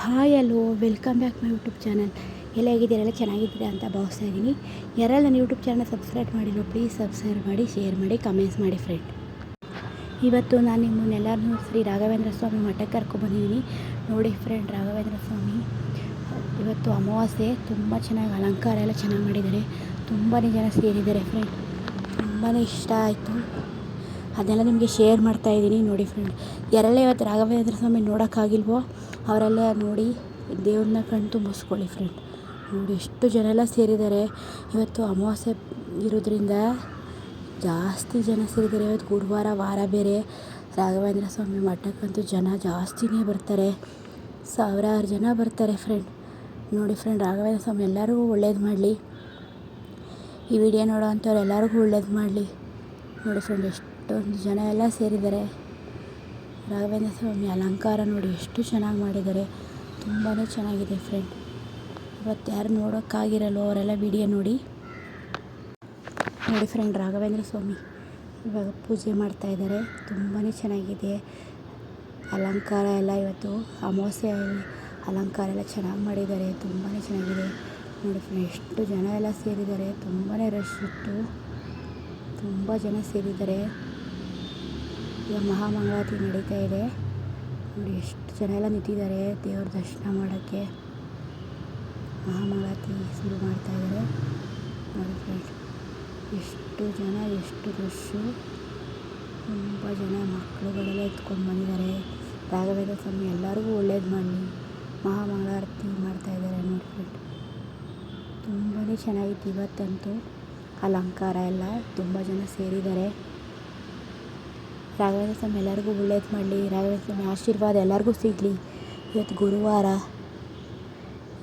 Hi hello welcome back my YouTube channel ಎಲ್ಲ ಹೇಗಿದ್ದೀರಲ್ಲ ಚೆನ್ನಾಗಿದ್ದೀರಾ ಅಂತ ಭಾವಿಸ್ತಾ ಇದ್ದೀನಿ. ಯಾರೆಲ್ಲ ನನ್ನ ಯೂಟ್ಯೂಬ್ ಚಾನಲ್ ಸಬ್ಸ್ಕ್ರೈಬ್ ಮಾಡಿರೋ ಪ್ಲೀಸ್ ಸಬ್ಸ್ಕ್ರೈಬ್ ಮಾಡಿ ಶೇರ್ ಮಾಡಿ ಕಮೆಂಟ್ಸ್ ಮಾಡಿ ಫ್ರೆಂಡ್ ಇವತ್ತು ನಾನು ನಿಮ್ಮನ್ನೆಲ್ಲರನ್ನೂ ಶ್ರೀ ರಾಘವೇಂದ್ರ ಸ್ವಾಮಿ ಮಠಕ್ಕೆ ಕರ್ಕೊಬಂದಿದ್ದೀನಿ ನೋಡಿ ಫ್ರೆಂಡ್ ರಾಘವೇಂದ್ರ ಸ್ವಾಮಿ. ಇವತ್ತು ಅಮಾವಾಸ್ಯೆ, ತುಂಬ ಚೆನ್ನಾಗಿ ಅಲಂಕಾರ ಎಲ್ಲ ಚೆನ್ನಾಗಿ ಮಾಡಿದ್ದಾರೆ. ತುಂಬಾ ಜನ ಸೇರಿದ್ದಾರೆ ಫ್ರೆಂಡ್ ತುಂಬಾ ಇಷ್ಟ ಆಯಿತು. ಅದನ್ನೆಲ್ಲ ನಿಮಗೆ ಶೇರ್ ಮಾಡ್ತಾ ಇದ್ದೀನಿ ನೋಡಿ ಫ್ರೆಂಡ್ ಯಾರೆಲ್ಲ ಇವತ್ತು ರಾಘವೇಂದ್ರ ಸ್ವಾಮಿ ನೋಡೋಕ್ಕಾಗಿಲ್ವೋ ಅವರಲ್ಲೇ ನೋಡಿ ದೇವ್ರನ್ನ ಕಣ್ಣು ತುಂಬಿಸ್ಕೊಳ್ಳಿ ಫ್ರೆಂಡ್ ನೋಡಿ ಎಷ್ಟು ಜನ ಎಲ್ಲ ಸೇರಿದ್ದಾರೆ. ಇವತ್ತು ಅಮಾವಾಸ್ಯೆ ಇರೋದ್ರಿಂದ ಜಾಸ್ತಿ ಜನ ಸೇರಿದ್ದಾರೆ. ಇವತ್ತು ಗುರುವಾರ, ವಾರ ಬೇರೆ. ರಾಘವೇಂದ್ರ ಸ್ವಾಮಿ ಮಠಕ್ಕಂತೂ ಜನ ಜಾಸ್ತಿನೇ ಬರ್ತಾರೆ. ಸಾವಿರಾರು ಜನ ಬರ್ತಾರೆ ಫ್ರೆಂಡ್ ನೋಡಿ ಫ್ರೆಂಡ್ ರಾಘವೇಂದ್ರ ಸ್ವಾಮಿ ಎಲ್ಲರಿಗೂ ಒಳ್ಳೇದು ಮಾಡಲಿ. ಈ ವಿಡಿಯೋ ನೋಡೋ ಅಂಥವ್ರು ಎಲ್ಲರಿಗೂ ಒಳ್ಳೇದು ಮಾಡಲಿ. ನೋಡಿ ಫ್ರೆಂಡ್ ಎಷ್ಟೊಂದು ಜನ ಎಲ್ಲ ಸೇರಿದ್ದಾರೆ. ರಾಘವೇಂದ್ರ ಸ್ವಾಮಿ ಅಲಂಕಾರ ನೋಡಿ ಎಷ್ಟು ಚೆನ್ನಾಗಿ ಮಾಡಿದ್ದಾರೆ. ತುಂಬಾ ಚೆನ್ನಾಗಿದೆ ಫ್ರೆಂಡ್. ಇವತ್ತು ಯಾರು ನೋಡೋಕ್ಕಾಗಿರಲ್ಲೋ ಅವರೆಲ್ಲ ವಿಡಿಯೋ ನೋಡಿ. ನೋಡಿ ಫ್ರೆಂಡ್, ರಾಘವೇಂದ್ರ ಸ್ವಾಮಿ ಇವಾಗ ಪೂಜೆ ಮಾಡ್ತಾ ಇದ್ದಾರೆ. ತುಂಬಾ ಚೆನ್ನಾಗಿದೆ. ಅಲಂಕಾರ ಎಲ್ಲ ಇವತ್ತು ಅಮಾವಾಸ್ಯೆ ಅಲಂಕಾರ ಎಲ್ಲ ಚೆನ್ನಾಗಿ ಮಾಡಿದ್ದಾರೆ. ತುಂಬಾ ಚೆನ್ನಾಗಿದೆ. ನೋಡಿ ಫ್ರೆಂಡ್, ಎಷ್ಟು ಜನ ಎಲ್ಲ ಸೇರಿದ್ದಾರೆ. ತುಂಬಾ ರಶ್ ಇತ್ತು. ತುಂಬ ಜನ ಸೇರಿದ್ದಾರೆ. ಈಗ ಮಹಾಮಂಗಳಾರತಿ ನಡೀತಾ ಇದೆ. ನೋಡಿ, ಎಷ್ಟು ಜನ ಎಲ್ಲ ನಿಂತಿದ್ದಾರೆ ದೇವ್ರ ದರ್ಶನ ಮಾಡೋಕ್ಕೆ. ಮಹಾಮಂಗಳಾರತಿ ಶುರು ಮಾಡ್ತಾ ಇದ್ದಾರೆ. ನೋಡಿ ಫ್ರೆಂಡ್ಸ್ ಎಷ್ಟು ಜನ, ಎಷ್ಟು ರಶ್ಶು ತುಂಬ ಜನ ಮಕ್ಕಳುಗಳೆಲ್ಲ ಎತ್ಕೊಂಡು ಬಂದಿದ್ದಾರೆ. ರಾಘವೇಂದ್ರ ಸ್ವಾಮಿ, ಎಲ್ಲರಿಗೂ ಒಳ್ಳೇದು ಮಾಡಲಿ. ಮಹಾಮಂಗಳಾರತಿ ಮಾಡ್ತಾ ಇದ್ದಾರೆ ನೋಡಿ ಫ್ರೆಂಡ್ ತುಂಬಾ ಚೆನ್ನಾಗಿತ್ತು ಇವತ್ತಂತೂ. ಅಲಂಕಾರ ಎಲ್ಲ ತುಂಬ ಜನ ಸೇರಿದ್ದಾರೆ. ರಾಘವೇಂದ್ರ ಸ್ವಾಮಿ ಎಲ್ಲರಿಗೂ ಒಳ್ಳೇದು ಮಾಡಲಿ ರಾಘವೇಂದ್ರ ಸ್ವಾಮಿ ಆಶೀರ್ವಾದ ಎಲ್ಲರಿಗೂ ಸಿಗಲಿ. ಇವತ್ತು ಗುರುವಾರ,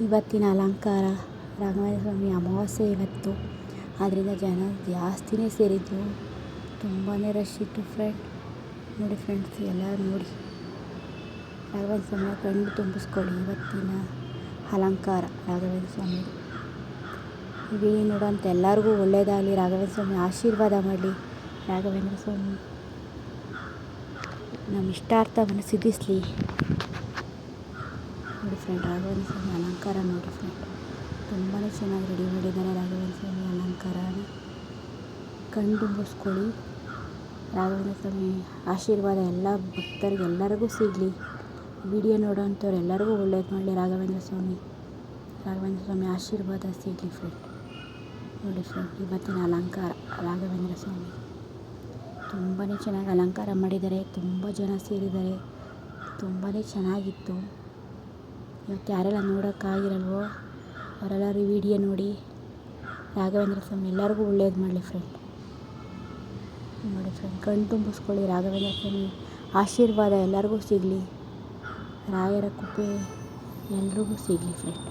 ಇವತ್ತಿನ ಅಲಂಕಾರ ರಾಘವೇಂದ್ರ ಸ್ವಾಮಿ ಅಮಾವಾಸ್ಯೆ ಇವತ್ತು. ಆದ್ದರಿಂದ ಜನ ಜಾಸ್ತಿನೇ ಸೇರಿದ್ದು ತುಂಬಾ ರಶ್ ಇತ್ತು ಫ್ರೆಂಡ್ ನೋಡಿ ಫ್ರೆಂಡ್ಸ್ ಎಲ್ಲರೂ ನೋಡಿ. ರಾಘವೇಂದ್ರ ಸ್ವಾಮಿ ಕಣ್ಣು ತುಂಬಿಸ್ಕೊಳ್ಳಿ ಇವತ್ತಿನ ಅಲಂಕಾರ ರಾಘವೇಂದ್ರ ಸ್ವಾಮಿ ಇವೇ ನೋಡೋಂಥ ಎಲ್ಲರಿಗೂ ಒಳ್ಳೆಯದಾಗಲಿ ರಾಘವೇಂದ್ರ ಸ್ವಾಮಿ ಆಶೀರ್ವಾದ ಮಾಡಲಿ. ರಾಘವೇಂದ್ರ ಸ್ವಾಮಿ. ನಮ್ಮ ಇಷ್ಟಾರ್ಥವನ್ನು ಸಿದ್ಧಿಸಲಿ ನೋಡಿ ಫ್ರೆಂಡ್ ರಾಘವೇಂದ್ರ ಸ್ವಾಮಿ ಅಲಂಕಾರ ನೋಡಿ ಫ್ರೆಂಡ್ ತುಂಬಾ ಚೆನ್ನಾಗಿ ರೆಡಿ ಮಾಡಿದ್ದಾರೆ ರಾಘವೇಂದ್ರ ಸ್ವಾಮಿ ಅಲಂಕಾರ ಕಣ್ಣು ತುಂಬಿಸ್ಕೊಳ್ಳಿ. ರಾಘವೇಂದ್ರ ಸ್ವಾಮಿ ಆಶೀರ್ವಾದ ಎಲ್ಲ ಭಕ್ತರಿಗೆ ಎಲ್ಲರಿಗೂ ಸಿಗಲಿ. ವಿಡಿಯೋ ನೋಡೋವಂಥವ್ರು ಎಲ್ಲರಿಗೂ ಒಳ್ಳೇದು ಮಾಡಲಿ ರಾಘವೇಂದ್ರ ಸ್ವಾಮಿ. ರಾಘವೇಂದ್ರ ಸ್ವಾಮಿ ಆಶೀರ್ವಾದ ಸಿಗಲಿ ಫ್ರೆಂಡ್ ನೋಡಿ ಫ್ರೆಂಡ್ ಇವತ್ತಿನ ಅಲಂಕಾರ ರಾಘವೇಂದ್ರ ಸ್ವಾಮಿ. ತುಂಬಾ ಚೆನ್ನಾಗಿ ಅಲಂಕಾರ ಮಾಡಿದ್ದಾರೆ, ತುಂಬ ಜನ ಸೇರಿದ್ದಾರೆ ತುಂಬಾ ಚೆನ್ನಾಗಿತ್ತು. ಇವತ್ತು ಯಾರೆಲ್ಲ ನೋಡೋಕ್ಕಾಗಿರಲ್ವೋ ಅವರೆಲ್ಲರೂ ವಿಡಿಯೋ ನೋಡಿ. ರಾಘವೇಂದ್ರ ಸ್ವಾಮಿ, ಎಲ್ಲರಿಗೂ ಒಳ್ಳೇದು ಮಾಡಲಿ ಫ್ರೆಂಡ್ ನೋಡಿ ಫ್ರೆಂಡ್ ಕಣ್ಣು ತುಂಬಿಸ್ಕೊಳ್ಳಿ ರಾಘವೇಂದ್ರ ಸ್ವಾಮಿ. ಆಶೀರ್ವಾದ ಎಲ್ಲರಿಗೂ ಸಿಗಲಿ. ರಾಯರ ಕೃಪೆ ಎಲ್ರಿಗೂ ಸಿಗಲಿ ಫ್ರೆಂಡ್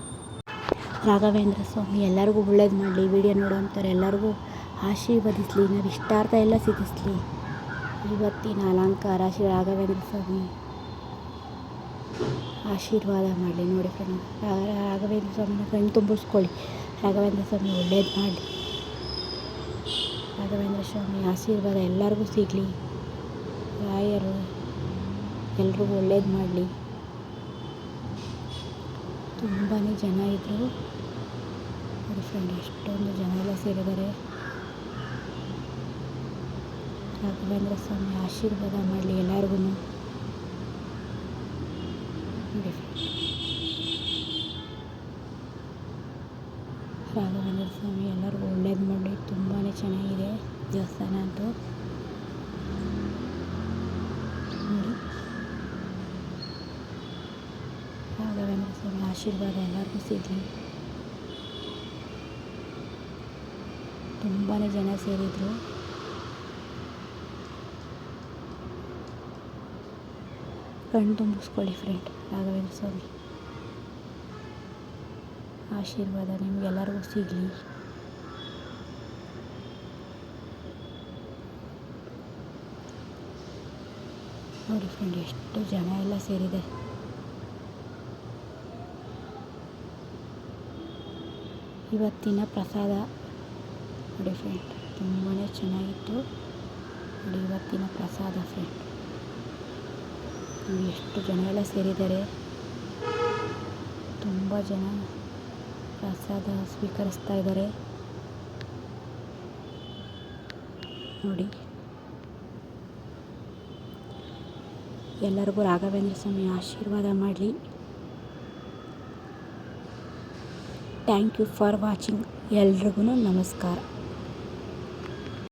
ರಾಘವೇಂದ್ರ ಸ್ವಾಮಿ, ಎಲ್ಲರಿಗೂ ಒಳ್ಳೇದು ಮಾಡಲಿ. ವಿಡಿಯೋ ನೋಡೋಂಥವ್ರು ಎಲ್ಲರಿಗೂ ಆಶೀರ್ವದಿಸಲಿ ನಾವು ಇಷ್ಟಾರ್ಥ ಎಲ್ಲ ಸಿದ್ಧಿಸಲಿ. ಇವತ್ತಿನ ಅಲಂಕಾರ ಶ್ರೀ ರಾಘವೇಂದ್ರ ಸ್ವಾಮಿ. ಆಶೀರ್ವಾದ ಮಾಡಲಿ ನೋಡಿ ಫ್ರೆಂಡ್. ರಾಘವೇಂದ್ರ ಸ್ವಾಮಿನ ಕಣ್ಣು ತುಂಬಿಸ್ಕೊಳ್ಳಿ. ರಾಘವೇಂದ್ರ ಸ್ವಾಮಿ ಒಳ್ಳೇದು ಮಾಡಲಿ. ರಾಘವೇಂದ್ರ ಸ್ವಾಮಿ ಆಶೀರ್ವಾದ ಎಲ್ಲರಿಗೂ ಸಿಗಲಿ. ರಾಯರು ಎಲ್ರಿಗೂ ಒಳ್ಳೇದು ಮಾಡಲಿ. ತುಂಬಾ ಜನ ಇದ್ದರು ಫ್ರೆಂಡ್, ಎಷ್ಟೊಂದು ಜನ ಎಲ್ಲ ಸೇರಿದ್ದಾರೆ. ರಾಘವೇಂದ್ರ ಸ್ವಾಮಿ ಆಶೀರ್ವಾದ ಮಾಡಲಿ ಎಲ್ಲರಿಗೂ ರಾಘವೇಂದ್ರ ಸ್ವಾಮಿ ಎಲ್ಲರಿಗೂ ಒಳ್ಳೇದು ಮಾಡಿ ತುಂಬಾ ಚೆನ್ನಾಗಿದೆ ದೇವಸ್ಥಾನ ಅಂತೂ. ರಾಘವೇಂದ್ರ ಸ್ವಾಮಿ ಆಶೀರ್ವಾದ ಎಲ್ಲರಿಗೂ ಸಿಗಲಿ. ತುಂಬಾ ಜನ ಸೇರಿದರು. ಕಣ್ಣು ತುಂಬಿಸ್ಕೊಳ್ಳಿ ಫ್ರೆಂಡ್ ರಾಘವೇಂದ್ರ ಸ್ವಾಮಿ. ಆಶೀರ್ವಾದ ನಿಮಗೆಲ್ಲರಿಗೂ ಸಿಗಲಿ. ನೋಡಿ ಫ್ರೆಂಡ್ ಎಷ್ಟು ಜನ ಎಲ್ಲ ಸೇರಿದೆ. ಇವತ್ತಿನ ಪ್ರಸಾದ, ನೋಡಿ ಫ್ರೆಂಡ್ ತುಂಬಾ ಚೆನ್ನಾಗಿತ್ತು. ನೋಡಿ ಇವತ್ತಿನ ಪ್ರಸಾದ ಫ್ರೆಂಡ್ ಎಷ್ಟು ಜನ ಎಲ್ಲ ಸೇರಿದ್ದಾರೆ? ತುಂಬ ಜನ ಪ್ರಸಾದ ಸ್ವೀಕರಿಸ್ತಾ ಇದ್ದಾರೆ. ನೋಡಿ. ಎಲ್ಲರಿಗೂ ರಾಘವೇಂದ್ರ ಸ್ವಾಮಿ ಆಶೀರ್ವಾದ ಮಾಡಲಿ. ಥ್ಯಾಂಕ್ ಯು ಫಾರ್ ವಾಚಿಂಗ್ ಎಲ್ರಿಗೂ ನಮಸ್ಕಾರ.